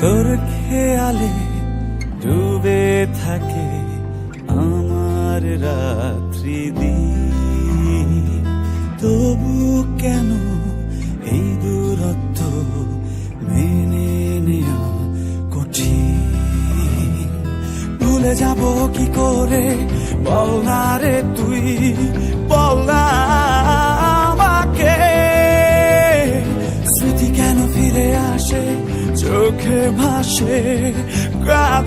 তোর খেয়ালে ডুবে থাকে আমার রাত্রি দিন। তবু কেন এই দূরত্ব মেনে নেওয়া কঠিন? ভুলে যাব কি করে? বল না রে তুই, বল না চোখে ভাষে কাদায়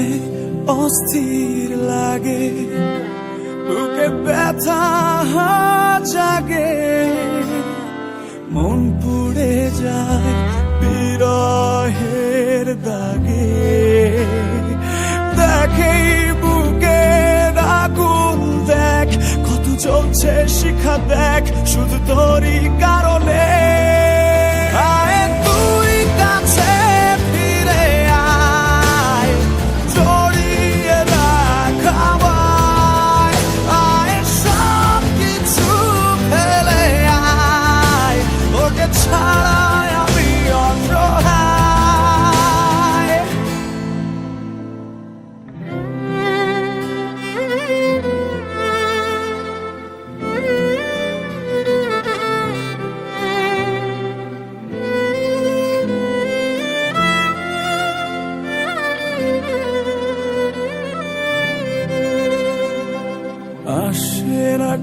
কি অস্থির লাগে। বুকে ব্যথা জাগে। মন পুড়ে যায় বিরহের দাগে। দেখেই বুকে আগুন দেখ, কত চলছে শিখা দেখ, শুধু তোরই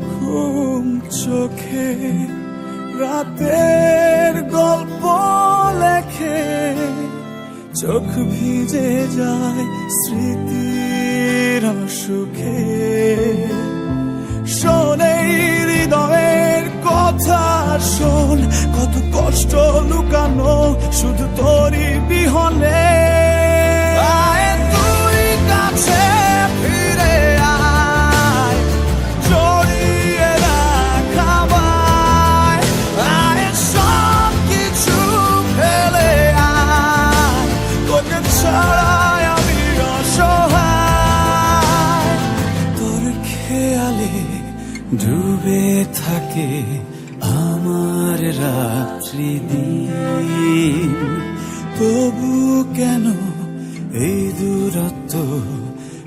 ঘুম চোখে রাতের গল্প লেখে। চোখ ভিজে যায় স্মৃতির সুখে শোনেই হৃদয়ের কথা, শোন, কত কষ্ট লুকানো, শুধু তোরই বিহনে। ডুবে থাকে আমার রাত্রি দিন। তবু কেন এই দূরত্ব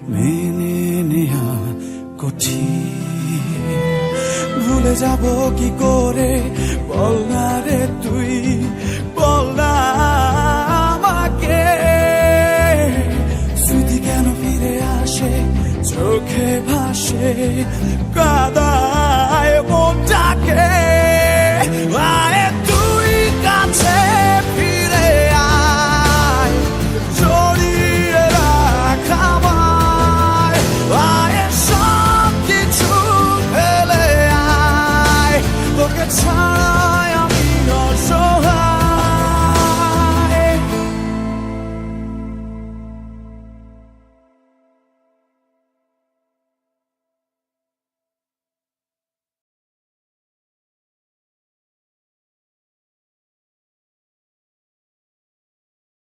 মেনে নেয়া কঠিন? ভুলে যাব কি করে বল না রে তুই? চোখে ভাসে কাদায় মনটাকে। আয়